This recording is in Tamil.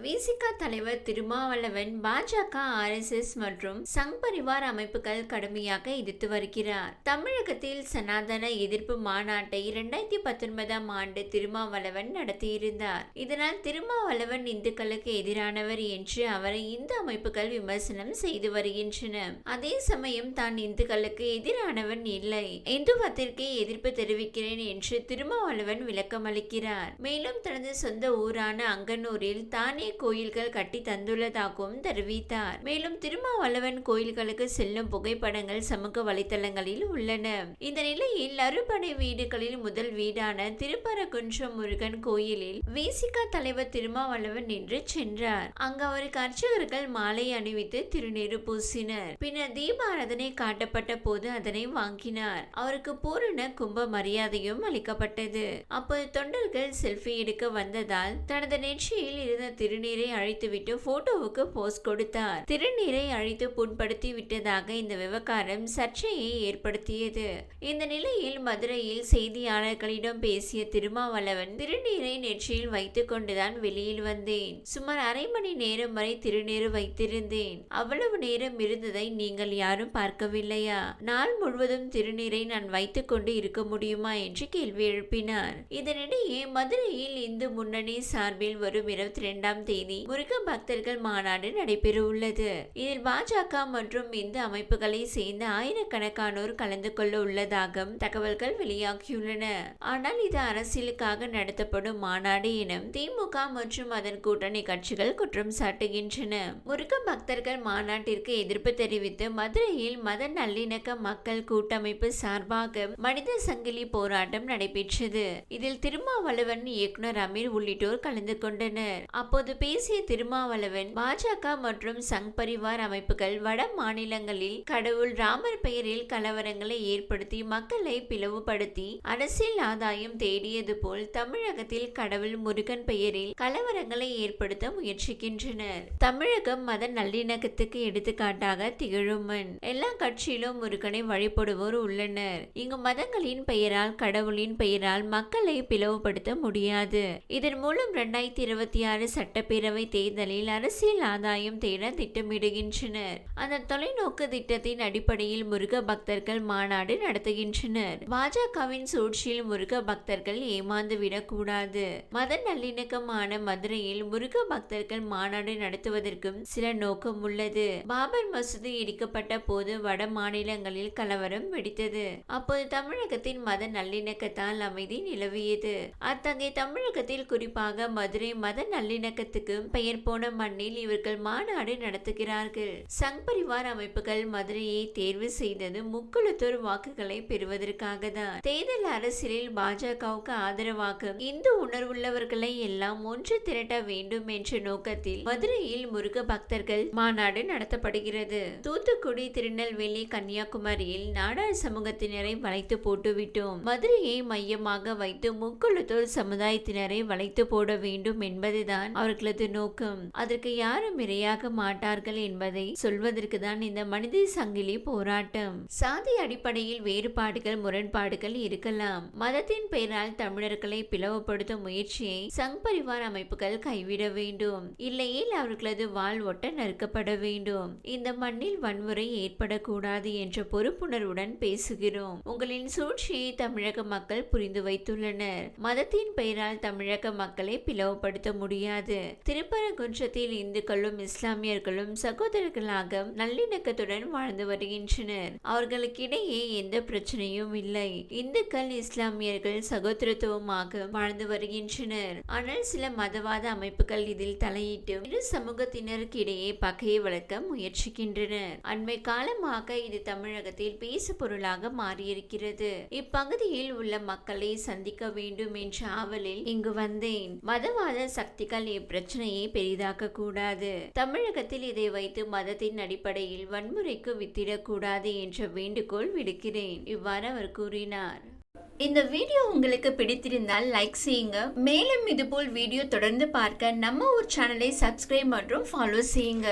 விசிக தலைவர் திருமாவளவன் பாஜக ஆர்எஸ்எஸ் மற்றும் சங் பரிவார் அமைப்புகள் கடுமையாக எதிர்த்து வருகிறார். தமிழகத்தில் சனாதன எதிர்ப்பு மாநாட்டை இரண்டாயிரத்தி பத்தொன்பதாம் ஆண்டு திருமாவளவன் நடத்தியிருந்தார். இதனால் திருமாவளவன் இந்துக்களுக்கு எதிரானவர் என்று அவரை இந்து அமைப்புகள் விமர்சனம் செய்து வருகின்றன. அதே சமயம் தான் இந்துக்களுக்கு எதிரானவன் இல்லை. இந்துவத்திற்கே எதிர்ப்பு தெரிவிக்கிறேன் என்று திருமாவளவன் விளக்கமளிக்கிறார். மேலும் தனது சொந்த ஊரான அங்கனூரில் தானே கோயில்கள் கட்டி தந்துள்ளதாகவும் தெரிவித்தார். மேலும் திருமாவளவன் கோயில்களுக்கு செல்லும் புகைப்படங்கள் சமூக வலைதளங்களில் உள்ளன. இந்த நிலையில் அறுபடை வீடுகளில் முதல் வீடான திருப்பரங்குன்றம் முருகன் கோயிலில் விசிக தலைவர் திருமாவளவன் நின்று சென்றார். அங்கு அவருக்கு அர்ச்சகர்கள் மாலை அணிவித்து திருநீறு பூசினர். பின்னர் தீபாராதனை காட்டப்பட்ட போது அதனை வாங்கினார். அவருக்கு பூரண கும்ப மரியாதையும் அளிக்கப்பட்டது. அப்போது தொண்டர்கள் செல்ஃபி எடுக்க வந்ததால் தனது நெற்றியில் இருந்த திருநீரை அழைத்துவிட்டு போட்டோவுக்கு போஸ் கொடுத்தார். திருநீரை அழித்து புண்படுத்தி விட்டதாக இந்த விவகாரம் சர்ச்சையை ஏற்படுத்தியது. இந்த நிலையில் மதுரையில் செய்தியாளர்களிடம் பேசிய திருமாவளவன் திருநீரை நெற்றியில் வைத்துக் கொண்டுதான் வெளியில் வந்தேன். சுமார் அரை மணி நேரம் வரை திருநீர் வைத்திருந்தேன். அவ்வளவு நேரம் இருந்ததை நீங்கள் யாரும் பார்க்கவில்லையா? நாள் முழுவதும் திருநீரை நான் வைத்துக் கொண்டு இருக்க முடியுமா? என்று கேள்வி எழுப்பினார். இதனிடையே மதுரையில் இந்து முன்னணி சார்பில் வரும் இருபத்தி இரண்டாம் தேதி முருக பக்தர்கள் மாநாடு நடைபெற உள்ளது இதில் பாஜக மற்றும் இந்து அமைப்புகளை சேர்ந்த ஆயிரக்கணக்கானோர் கலந்து கொள்ள உள்ளதாக தகவல்கள் வெளியாகியுள்ளன. ஆனால் இது அரசியலுக்காக நடத்தப்படும் மாநாடு என திமுக மற்றும் அதன் கூட்டணி கட்சிகள் குற்றம் சாட்டுகின்றன. முருக பக்தர்கள் மாநாட்டிற்கு எதிர்ப்பு தெரிவித்து மதுரையில் மத நல்லிணக்க மக்கள் கூட்டமைப்பு சார்பாக மனித சங்கிலி போராட்டம் நடைபெற்றது. இதில் திருமாவளவன் இயக்குனர் அமீர் உள்ளிட்டோர் கலந்து கொண்டனர். அப்போது பேசிய திருமாவளவன் பாஜக மற்றும் சங் பரிவார் அமைப்புகள் வட மாநிலங்களில் கடவுள் ராமர் பெயரில் கலவரங்களை ஏற்படுத்தி மக்களை பிளவுபடுத்தி அரசியல் ஆதாயம் தேடியது போல் தமிழகத்தில் கடவுள் முருகன் பெயரில் கலவரங்களை ஏற்படுத்த முயற்சிக்கின்றனர். தமிழகம் மத நல்லிணக்கத்துக்கு எடுத்துக்காட்டாக திகழுமன் எல்லா கட்சியிலும் முருகனை வழிபடுவோர் உள்ளனர். இங்கு மதங்களின் பெயரால் கடவுளின் பெயரால் மக்களை பிளவுபடுத்த முடியாது. இதன் மூலம் இரண்டாயிரத்தி இருபத்தி ஆறு சட்ட சட்டப்பேரவை தேர்தலில் அரசியல் ஆதாயம் தேட திட்டமிடுகின்றனர். அந்த தொலைநோக்கு திட்டத்தின் அடிப்படையில் முருக பக்தர்கள் மாநாடு நடத்துகின்றனர். பாஜகவின் சூழ்ச்சியில் முருக பக்தர்கள் ஏமாந்து விடக்கூடாது. மத நல்லிணக்கமான மதுரையில் முருக பக்தர்கள் மாநாடு நடத்துவதற்கும் சில நோக்கம் உள்ளது. பாபர் மசூதி இடிக்கப்பட்ட போது வட மாநிலங்களில் கலவரம் வெடித்தது. அப்போது தமிழகத்தின் மத நல்லிணக்கத்தால் அமைதி நிலவியது. அத்தகைய தமிழகத்தில் குறிப்பாக மதுரை மத நல்லிணக்கத்துக்கு பெயர் போன மண்ணில் இவர்கள் மாநாடு நடத்துகிறார்கள். சங் பரிவார் அமைப்புகள் மதுரையை தேர்வு செய்தது முக்குளத்தூர் வாக்குகளை பெறுவதற்காக தான். தேர்தல் அரசியலில் பாஜகவுக்கு ஆதரவாக இந்து உணர்வுள்ளவர்களை எல்லாம் ஒன்று திரட்ட வேண்டும் என்ற நோக்கத்தில் மதுரையில் முருக பக்தர்கள் மாநாடு நடத்தப்படுகிறது. தூத்துக்குடி திருநெல்வேலி கன்னியாகுமரியில் நாடார் சமூகத்தினரை வளைத்து போட்டுவிட்டோம் மதுரையை மையமாக வைத்து முக்குளத்தூர் சமுதாயத்தினரை வளைத்து போட வேண்டும் என்பதுதான் அவர்கள் அவர்களது நோக்கம். அதற்கு யாரும் இரையாக மாட்டார்கள் என்பதை சொல்வதற்கு தான் இந்த மனித சங்கிலி போராட்டம். சாதி அடிப்படையில் வேறுபாடுகள் முரண்பாடுகள் இருக்கலாம். மதத்தின் பெயரால் தமிழர்களை பிளவுபடுத்தும் முயற்சியை சங் பரிவார் அமைப்புகள் கைவிட வேண்டும். இல்லையேல் அவர்களது வாழ் ஒட்ட நறுக்கப்பட வேண்டும். இந்த மண்ணில் வன்முறை ஏற்படக்கூடாது என்ற பொறுப்புணர்வுடன் பேசுகிறோம். உங்களின் சூழ்ச்சியை தமிழக மக்கள் புரிந்து வைத்துள்ளனர். மதத்தின் பெயரால் தமிழக மக்களை பிளவுபடுத்த முடியாது. திருப்பரங்குன்றத்தில் இந்துக்களும் இஸ்லாமியர்களும் சகோதரர்களாக நல்லிணக்கத்துடன் வாழ்ந்து வருகின்றனர். அவர்களுக்கிடையே எந்த பிரச்சனையும் இல்லை. இந்துக்கள் இஸ்லாமியர்கள் சகோதரத்துவமாக வாழ்ந்து வருகின்றனர். ஆனால் சில மதவாத அமைப்புகள் இதில் தலையிட்டு இரு சமூகத்தினருக்கு இடையே பகையை வளர்க்க முயற்சிக்கின்றனர். அண்மை காலமாக இது தமிழகத்தில் பேசு பொருளாக மாறியிருக்கிறது. இப்பகுதியில் உள்ள மக்களை சந்திக்க வேண்டும் என்ற ஆவலில் இங்கு வந்தேன். மதவாத சக்திகள் பிரச்சனையை பெரிதாக்க கூடாது தமிழகத்தில் இதை வைத்து மதத்தின் அடிப்படையில் வன்முறைக்கு வித்திடக்கூடாது என்ற வேண்டுகோள் விடுக்கிறேன் இவ்வாறு அவர் கூறினார். இந்த வீடியோ உங்களுக்கு பிடித்திருந்தால் லைக் செய்யுங்க. மேலும் இதுபோல் வீடியோ தொடர்ந்து பார்க்க நம்ம ஊர் சேனலை சப்ஸ்கிரைப் மற்றும் ஃபாலோ செய்யுங்க.